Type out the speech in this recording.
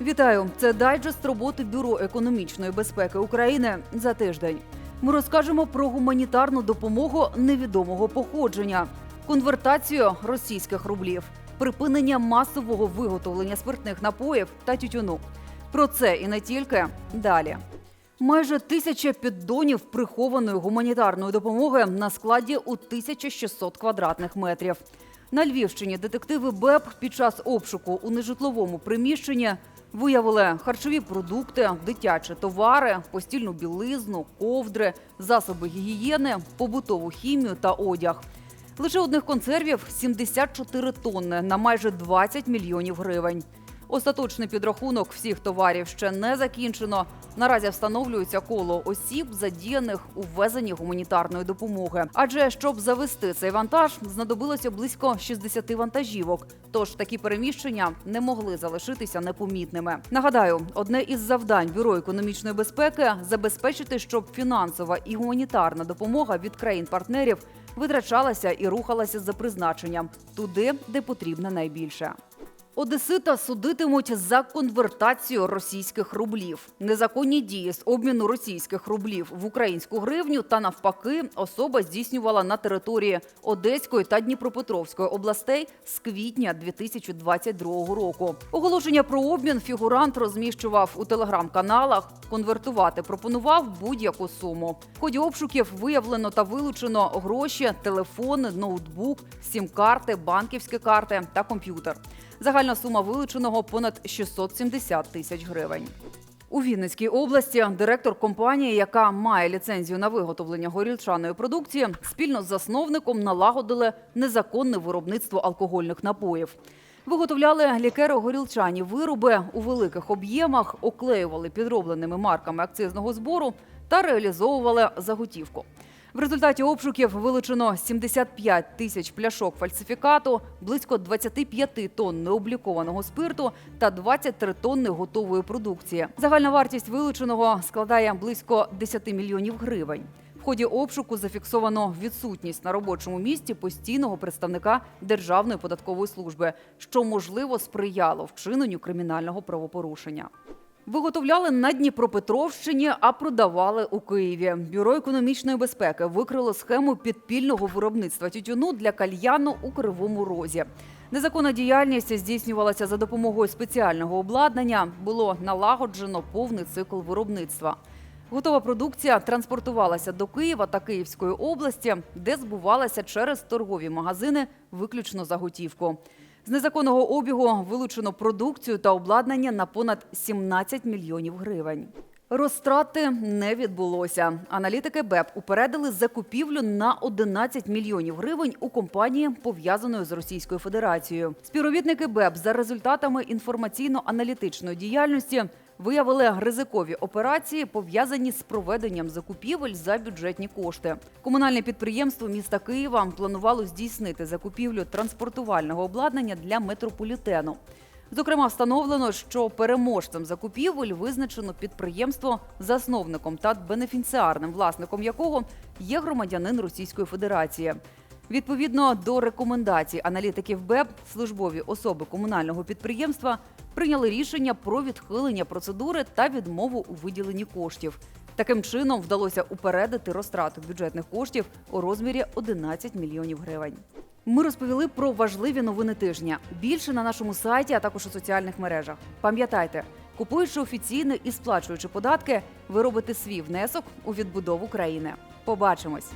Вітаю! Це дайджест роботи Бюро економічної безпеки України за тиждень. Ми розкажемо про гуманітарну допомогу невідомого походження, конвертацію російських рублів, припинення масового виготовлення спиртних напоїв та тютюну. Про це і не тільки далі. Майже тисяча піддонів прихованої гуманітарної допомоги на складі у 1600 квадратних метрів. На Львівщині детективи БЕП під час обшуку у нежитловому приміщенні виявили харчові продукти, дитячі товари, постільну білизну, ковдри, засоби гігієни, побутову хімію та одяг. Лише одних консервів 74 тонни на майже 20 мільйонів гривень. Остаточний підрахунок всіх товарів ще не закінчено. Наразі встановлюється коло осіб, задіяних у ввезенні гуманітарної допомоги. Адже щоб завести цей вантаж, знадобилося близько 60 вантажівок. Тож такі переміщення не могли залишитися непомітними. Нагадаю, одне із завдань бюро економічної безпеки забезпечити, щоб фінансова і гуманітарна допомога від країн-партнерів витрачалася і рухалася за призначенням туди, де потрібно найбільше. Одесита судитимуть за конвертацію російських рублів, незаконні дії з обміну російських рублів в українську гривню та навпаки особа здійснювала на території Одеської та Дніпропетровської областей з квітня 2022 року. Оголошення про обмін фігурант розміщував у телеграм-каналах. Конвертувати пропонував будь-яку суму. В ході обшуків виявлено та вилучено гроші, телефони, ноутбук, сім-карти, банківські карти та комп'ютер. Загальна сума вилученого понад 670 тисяч гривень. У Вінницькій області директор компанії, яка має ліцензію на виготовлення горілчаної продукції, спільно з засновником налагодили незаконне виробництво алкогольних напоїв. Виготовляли лікеро-горілчані вироби у великих об'ємах, оклеювали підробленими марками акцизного збору та реалізовували заготівку. В результаті обшуків вилучено 75 тисяч пляшок фальсифікату, близько 25 тонн необлікованого спирту та 23 тонни готової продукції. Загальна вартість вилученого складає близько 10 мільйонів гривень. В ході обшуку зафіксовано відсутність на робочому місці постійного представника Державної податкової служби, що можливо сприяло вчиненню кримінального правопорушення. Виготовляли на Дніпропетровщині, а продавали у Києві. Бюро економічної безпеки викрило схему підпільного виробництва тютюну для кальяну у Кривому Розі. Незаконна діяльність здійснювалася за допомогою спеціального обладнання. Було налагоджено повний цикл виробництва. Готова продукція транспортувалася до Києва та Київської області, де збувалася через торгові магазини виключно за готівку. З незаконного обігу вилучено продукцію та обладнання на понад 17 мільйонів гривень. Розтрати не відбулося. Аналітики БЕП упередили закупівлю на 11 мільйонів гривень у компанії, пов'язаної з Російською Федерацією. Співробітники БЕП за результатами інформаційно-аналітичної діяльності виявили ризикові операції, пов'язані з проведенням закупівель за бюджетні кошти. Комунальне підприємство міста Києва планувало здійснити закупівлю транспортувального обладнання для метрополітену. Зокрема, встановлено, що переможцем закупівель визначено підприємство, засновником та бенефіціарним власником якого є громадянин Російської Федерації. Відповідно до рекомендацій аналітиків БЕП, службові особи комунального підприємства прийняли рішення про відхилення процедури та відмову у виділенні коштів. Таким чином вдалося упередити розтрату бюджетних коштів у розмірі 11 мільйонів гривень. Ми розповіли про важливі новини тижня. Більше на нашому сайті, а також у соціальних мережах. Пам'ятайте, купуючи офіційно і сплачуючи податки, ви робите свій внесок у відбудову країни. Побачимось!